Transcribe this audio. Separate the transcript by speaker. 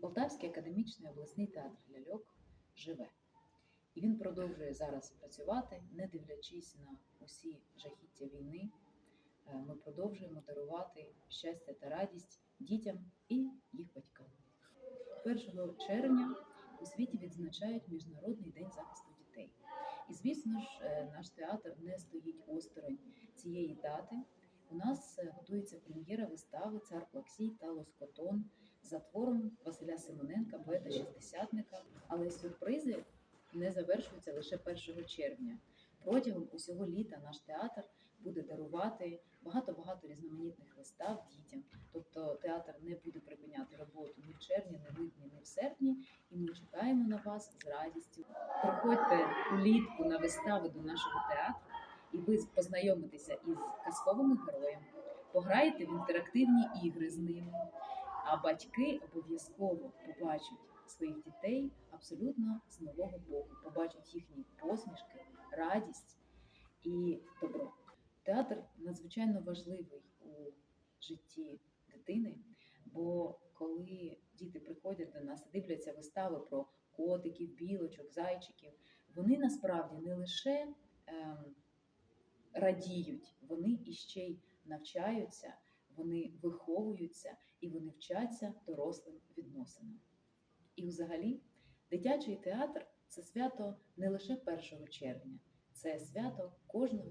Speaker 1: Полтавський академічний обласний театр ляльок живе. І він продовжує зараз працювати, не дивлячись на усі жахіття війни. Е, Ми продовжуємо дарувати щастя та радість дітям і їх батькам. 1 червня у світі відзначають Міжнародний день захисту дітей. І, звісно ж, е, наш театр не стоїть осторонь цієї дати. У нас е, готується прем'єра вистави Цар Плаксій та Лоскотон за твором Василя Симоненка, поета шістдесятника. Але сюрпризи не завершуються лише 1 червня. Протягом усього літа наш театр буде дарувати багато-багато різноманітних вистав дітям. Тобто театр не буде припиняти роботу ні в червні, ні в липні, ні в серпні. І ми чекаємо на вас з радістю. Приходьте улітку на вистави до нашого театру, і ви познайомитеся із казковими героями, пограєте в інтерактивні ігри з ними. А батьки обов'язково побачать своїх дітей абсолютно з нового боку, побачать їхні посмішки, радість і добро. Театр надзвичайно важливий у житті дитини, бо коли діти приходять до нас і дивляться вистави про котиків, білочок, зайчиків, вони насправді не лише ем, радіють, вони іще й навчаються, вони виховуються і вони вчаться дорослим відносинам. І взагалі, дитячий театр це свято не лише 1 червня, це свято кожного.